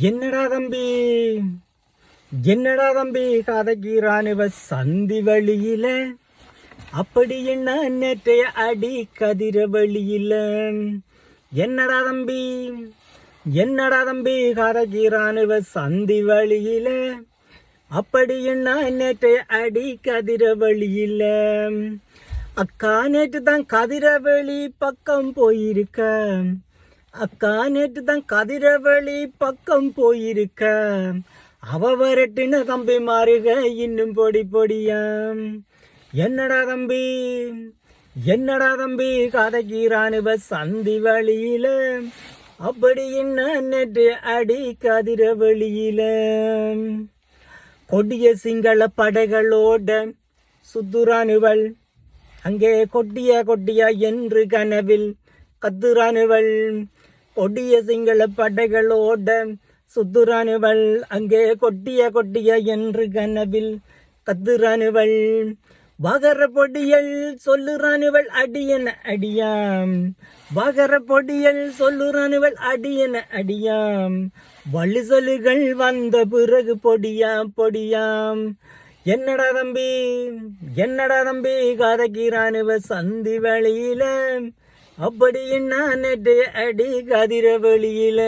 என்னடா தம்பி? என்னடா தம்பி? கதைக்கிறானுவ சந்தி வழியில? அப்படி என்ன நேற்றைய அடி கதிர வழியில? என்னடா தம்பி? என்னடா தம்பி? கதைக்கிறானுவ சந்தி வழியில? அப்படி என்ன நேற்றைய அடி கதிர வழியில? அக்கா நேற்று தான் கதிரவெளி பக்கம் போயிருக்க அக்கா நேற்று தான் கதிரவழி பக்கம் போயிருக்க அவ வரட்டுன்னு தம்பி மாறுக இன்னும் பொடி பொடியாம். என்னடா தம்பி? என்னடா தம்பி? கதைக்கிறானுவ சந்தி வழியில. அப்படி என்ன நேற்று அடி கதிரவழியில கொடிய சிங்கள படைகளோட சுத்துரானுவள் அங்கே கொட்டிய கொட்டியா என்று கனவில் கத்துரானுவள் கொடிய சிங்கள படைகளோட சுத்துரானுவள் அங்கே கொட்டிய கொட்டிய என்று கனவில் கத்துரானுவள் வகர பொடியல் சொல்லுறானுவள் அடியன அடியாம். வகர பொடியல் சொல்லுறானுவள் அடியன அடியாம். வழி சொல்லுகள் வந்த பிறகு பொடியாம் பொடியாம். என்னடா தம்பி என்னடா தம்பி கதைக்கிறானுவ சந்தி வழியில அப்படி என்ன நெட்டு அடி கதிர வெளியில.